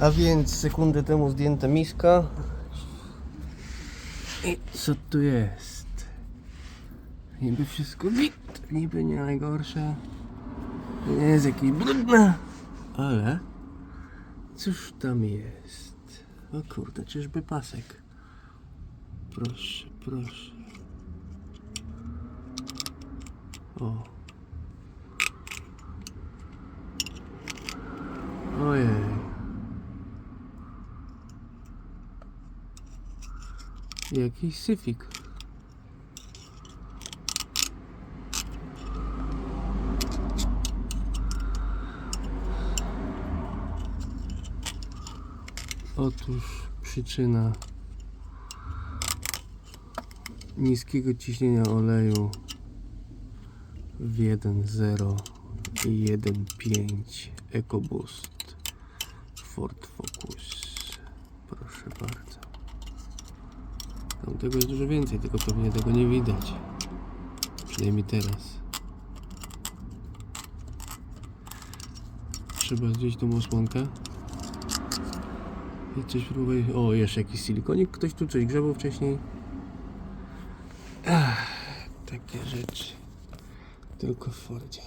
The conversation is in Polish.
A więc sekundę temu zdjęta miska. I co tu jest? Niby wszystko git, niby nie najgorsze. Nie jest jakieś brudne, ale cóż tam jest? O kurde, czyżby pasek? Proszę, proszę. O. Jakiś syfik. Otóż przyczyna niskiego ciśnienia oleju w 1.0 i 1.5 EcoBoost Ford Focus. Proszę bardzo. Tam tego jest dużo więcej, tylko pewnie tego nie widać. Przynajmniej teraz. Trzeba zdjąć tą osłonkę. I coś próbuję. O, jeszcze jakiś silikonik. Ktoś tu coś grzebał wcześniej. Ach, takie rzeczy. Tylko w Fordzie.